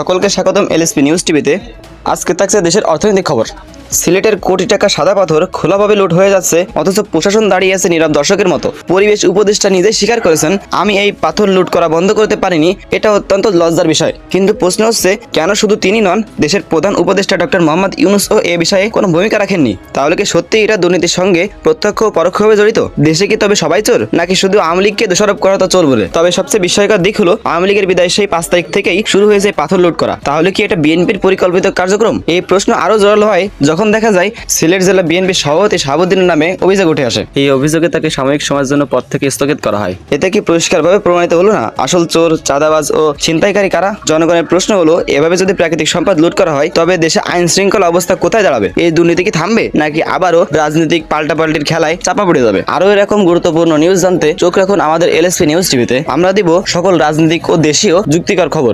সকলকে স্বাগতম LSP news টিভিতে। আজকে থাকছে দেশের অর্থনৈতিক খবর। সিলেটের কোটি টাকা সাদা পাথর খোলাভাবে লুট হয়ে যাচ্ছে, অথচ প্রশাসন দাঁড়িয়ে আছে নীরব দর্শকের মতো। পরিবেশ উপদেষ্টা নিজেই স্বীকার করেছেন, আমি এই পাথর লুট করা বন্ধ করতে পারিনি, এটা অত্যন্ত লজ্জার বিষয়। কিন্তু প্রশ্ন হচ্ছে, কেন শুধু তিনি নন, দেশের প্রধান উপদেষ্টা ডক্টর মোহাম্মদ ইউনুসও এ বিষয়ে কোনো ভূমিকা রাখেননি? তাহলে কি সত্যি এটা দুর্নীতির সঙ্গে প্রত্যক্ষ ও পরোক্ষভাবে জড়িত? দেশে কি তবে সবাই চোর, নাকি শুধু আওয়ামী লীগকে দোষারোপ করা তো চোর বলে? তবে সবচেয়ে বিস্ময়কর দিক হলো, আওয়ামী লীগের বিদায় সেই পাঁচ তারিখ থেকেই শুরু হয়েছে পাথর লুট করা। তাহলে কি এটা বিএনপির পরিকল্পিত কার্যক্রম? এই প্রশ্ন আরও জোরালো হয় যখন দেখা যায় সিলেট জেলা বিএনপির সভাপতি শাহাবুদ্দিনের নামে অভিযোগ উঠে আসে। এই অভিযোগে তাকে সাময়িক সময়ের জন্য পদ থেকে স্থগিত করা হয়। এতে কি পরিষ্কারভাবে প্রমাণিত হলো না? আসল চোর চাঁদাবাজ ও ছিনতাইকারী কারা? জনগণের প্রশ্ন হলো এভাবে যদি প্রাকৃতিক সম্পদ লুট করা হয় তবে দেশে আইন শৃঙ্খলা অবস্থা কোথায় দাঁড়াবে? এই দুর্নীতি কি থামবে? নাকি আবারও রাজনৈতিক পাল্টাপাল্টির খেলায় চাপা পড়ে যাবে? আরও এরকম গুরুত্বপূর্ণ নিউজ জানতে চোখ রাখুন আমাদের এলএসপি নিউজ টিভিতে। আমরা দিব সকল রাজনৈতিক ও দেশীয় যুক্তিকর খবর।